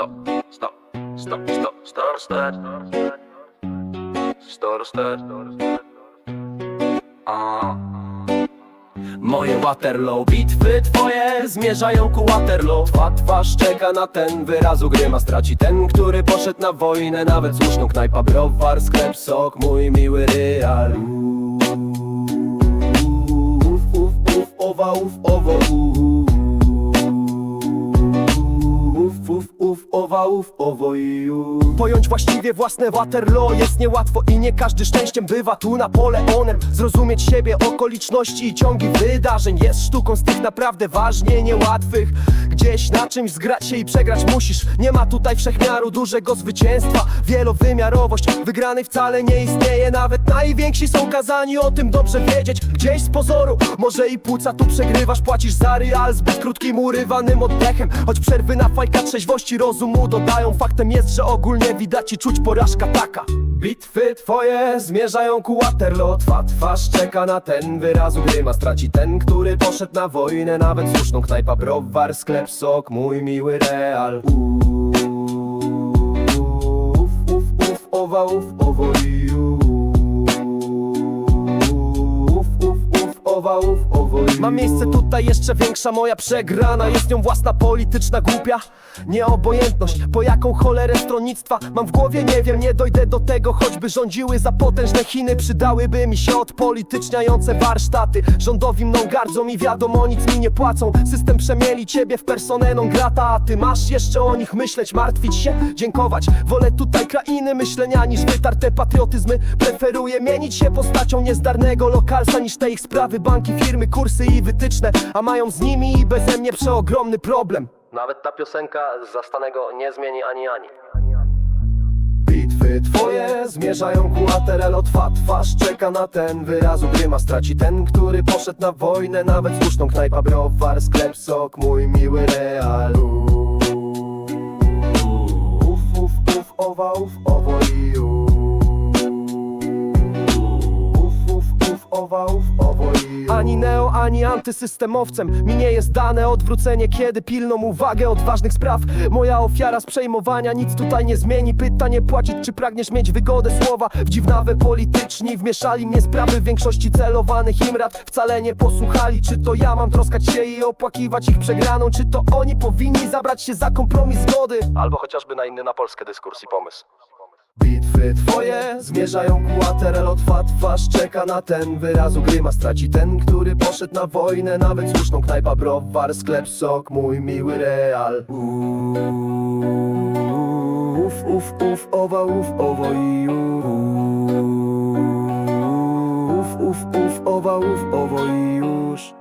stop, stop, stop, stop, start, start, start, A. Moje Waterloo, bitwy twoje zmierzają ku Waterloo. Twa twarz czeka na ten wyrazu gryma Straci ten, który poszedł na wojnę. Nawet słuszną knajpa, browar, sklep, sok Mój miły real Uf, uf, uf, owa, uf, owo Uf, uf, uf, owa, uf, owo i uf. Pojąć właściwie własne Waterloo jest niełatwo i nie każdy szczęściem bywa tu Napoleonem. Zrozumieć siebie, okoliczności i ciągi wydarzeń Jest sztuką z tych naprawdę ważnie niełatwych. Gdzieś na czymś zgrać się i przegrać musisz. Nie ma tutaj wszechmiaru dużego zwycięstwa. Wielowymiarowość wygranej wcale nie istnieje. Nawet najwięksi są kazani o tym dobrze wiedzieć. Gdzieś z pozoru, może i płuca tu przegrywasz. Płacisz za real zbyt krótkim, urywanym oddechem. Choć przerwy na fajka trzeźwości rozumu dodają Faktem jest, że ogólnie widać i czuć porażka taka. Bitwy twoje zmierzają ku Waterloo Twa twarz czeka na ten wyrazu gryma Straci ten, który poszedł na wojnę Nawet słuszną knajpa, browar, sklep, sok Mój miły real. Uf, uf, uf, owa, uf, owo i uf. Uf, uf, owa, uf, owo i Ma miejsce tutaj jeszcze większa moja przegrana. Jest nią własna polityczna głupia Nieobojętność, po jaką cholerę stronnictwa Mam w głowie, nie wiem, nie dojdę do tego Choćby rządziły za potężne Chiny. Przydałyby mi się odpolityczniające warsztaty. Rządowi mną gardzą i wiadomo nic mi nie płacą. System przemieli ciebie w personę non grata A ty masz jeszcze o nich myśleć, martwić się, dziękować. Wolę tutaj krainy myślenia niż wytarte patriotyzmy. Preferuję mienić się postacią niezdarnego lokalsa Niż te ich sprawy, banki, firmy, kursy i wytyczne A mają z nimi i beze mnie przeogromny problem. Nawet ta piosenka z zastanego nie zmieni ani ani. Bitwy twoje zmierzają ku Aterelo Twa twarz czeka na ten wyrazu gryma. Straci ten, który poszedł na wojnę Nawet słuszną knajpa, browar, sklep, sok Mój miły real Uf, uf, uf, owa, uf, owo i uf Uf, uf, uf, owa, uf Ani neo, ani antysystemowcem. Mi nie jest dane odwrócenie, kiedy pilną uwagę od ważnych spraw. Moja ofiara z przejmowania nic tutaj nie zmieni. Pytanie płacić, czy pragniesz mieć wygodę słowa. W dziwnawe polityczni wmieszali mnie sprawy Większości celowanych im rad wcale nie posłuchali Czy to ja mam troskać się i opłakiwać ich przegraną. Czy to oni powinni zabrać się za kompromis zgody? Albo chociażby na inny na Polskę dyskurs i pomysł. Twoje zmierzają ku Aterelo Twa twarz czeka na ten wyrazu gryma Straci ten, który poszedł na wojnę Nawet słuszną knajpa, browar, sklep, sok Mój miły real. Uf, uf, uf, owa, uf, owo i Uf, uf, uf, owa, uf, owo i już